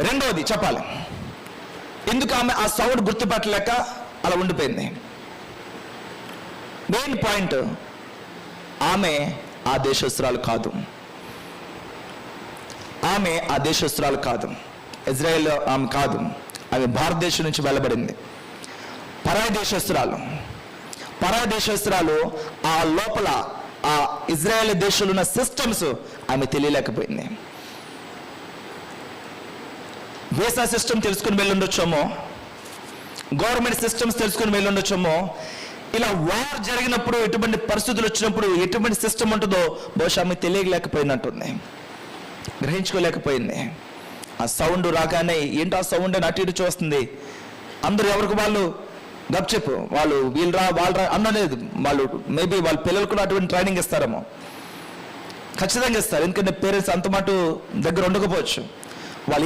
రెండవది చెప్పాలి. ఎందుకు ఆమె ఆ సౌండ్ గుర్తుపట్టలేక అలా ఉండిపోయింది? మెయిన్ పాయింట్ ఆమె ఆ దేశస్తురాలు కాదు. ఆమె ఆ దేశస్తురాలు కాదు. ఇజ్రాయెల్ ఆమె కాదు. ఆమె భారతదేశం నుంచి వెళ్ళబడింది. పరాయ దేశస్తురాలు పరాయ దేశస్తురాలు ఆ లోపల ఆ ఇజ్రాయెల్ దేశంలో ఉన్న సిస్టమ్స్ ఆమె తెలియలేకపోయింది. వీసా సిస్టమ్ తెలుసుకుని వెళ్ళుండొచ్చామో? గవర్నమెంట్ సిస్టమ్స్ తెలుసుకుని వెళ్ళుండొచ్చామో? ఇలా వార్ జరిగినప్పుడు ఎటువంటి పరిస్థితులు వచ్చినప్పుడు ఎటువంటి సిస్టమ్ ఉంటుందో బహుశా ఆమె తెలియలేకపోయినట్టుంది. గ్రహించుకోలేకపోయింది. ఆ సౌండ్ రాగానే ఏంటో ఆ సౌండ్ అని అటు ఇటు చూస్తుంది. అందరూ ఎవరికి వాళ్ళు? గప్చెప్పు వాళ్ళు వీళ్ళు రా వాళ్ళు రా అనలేదు వాళ్ళు మేబీ వాళ్ళ పిల్లలు కూడా అటువంటి ట్రైనింగ్ ఇస్తారేమో. ఖచ్చితంగా ఇస్తారు. ఎందుకంటే పేరెంట్స్ అంత మాట దగ్గర ఉండకపోవచ్చు. వాళ్ళు